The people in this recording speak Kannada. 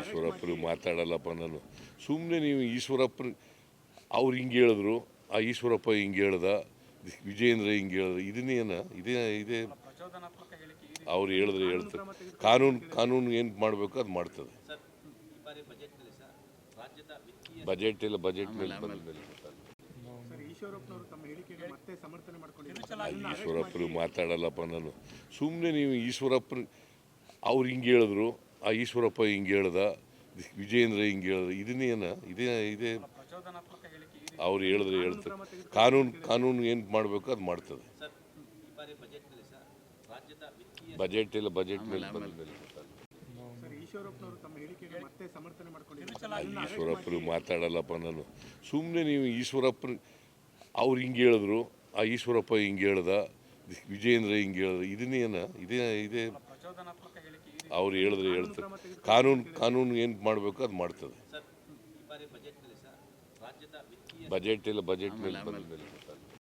ಈಶ್ವರಪ್ಪರು ಮಾತಾಡಲ್ಲಪ್ಪ ನಾನು. ಸುಮ್ಮನೆ ನೀವು ಈಶ್ವರಪ್ಪರು ಅವ್ರು ಹಿಂಗೆ ಹೇಳಿದ್ರು ಆ ಈಶ್ವರಪ್ಪ ಹಿಂಗೆ ಹೇಳ್ದ ವಿಜೇಂದ್ರ ಹಿಂಗೆ ಹೇಳ್ದ ಇದನ್ನೇನ? ಇದೇ ಇದೇ ಅವ್ರು ಹೇಳಿದ್ರೆ ಹೇಳ್ತಾರೆ. ಕಾನೂನು ಕಾನೂನು ಏನು ಮಾಡಬೇಕು ಅದು ಮಾಡ್ತದೆ. ಸರ್ ಈ ಬಾರಿ ಬಜೆಟ್ನಲ್ಲಿ ಸರ್ ರಾಜ್ಯದ ವಿತ್ತೀಯ ಬಜೆಟ್ ಇಲ್ಲ ಬಜೆಟ್ ಮೇಲೆ ಬಂದ ಮೇಲೆ ಸರ್ ಈಶ್ವರಪ್ಪನವರು ತಮ್ಮ ಹೇಳಿಕೆಯನ್ನು ಮತ್ತೆ ಸಮರ್ಥನೆ ಮಾಡ್ಕೊಂಡಿದ್ದಾರೆ. ಈಶ್ವರಪ್ಪರು ಮಾತಾಡಲ್ಲಪ್ಪ ನಾನು. ಸುಮ್ಮನೆ ನೀವು ಈಶ್ವರಪ್ಪನ ಅವ್ರು ಹಿಂಗೆ ಹೇಳಿದ್ರು ಆ ಈಶ್ವರಪ್ಪ ಹಿಂಗೆ ಹೇಳ್ದ ವಿಜಯೇಂದ್ರ ಹಿಂಗೆ ಹೇಳ್ದ ಇದನ್ನೇನ ಇದೇ ಇದೇ ಅವ್ರು ಹೇಳಿದ್ರೆ ಹೇಳ್ತಾರೆ. ಕಾನೂನು ಕಾನೂನು ಏನು ಮಾಡಬೇಕು ಅದು ಮಾಡ್ತದೆ. ಸರ್ ಈ ಬಾರಿ ಬಜೆಟ್ನಲ್ಲಿ ಸರ್ ರಾಜ್ಯದ ವಿತ್ತೀಯ ಬಜೆಟ್ ಇಲ್ಲ ಬಜೆಟ್ ಮೇಲೆ ಬಂದ ಸರ್ ಈಶ್ವರಪ್ಪನವರು ತಮ್ಮ ಹೇಳಿಕೆಯನ್ನು ಮತ್ತೆ ಸಮರ್ಥನೆ ಮಾಡ್ಕೊಂಡಿದ್ದಾರೆ. ಈಶ್ವರಪ್ಪರು ಮಾತಾಡಲ್ಲಪ್ಪ ನಾನು. ಸುಮ್ಮನೆ ನೀವು ಈಶ್ವರಪ್ಪರು ಅವ್ರು ಹಿಂಗೆ ಹೇಳಿದ್ರು ಆ ಈಶ್ವರಪ್ಪ ಹಿಂಗೆ ಹೇಳ್ದ ವಿಜಯೇಂದ್ರ ಹಿಂಗೆ ಹೇಳ್ದ ಇದನ್ನೇನ ಇದೇ ಇದೇ ಅವ್ರು ಹೇಳಿದ್ರೆ ಹೇಳ್ತಾರೆ. ಕಾನೂನು ಕಾನೂನು ಏನು ಮಾಡಬೇಕು ಅದು ಮಾಡ್ತದೆ. ಬಜೆಟ್ ಇಲ್ಲ ಬಜೆಟ್ ಮೇಲೆ ಬಂದ ಮೇಲೆ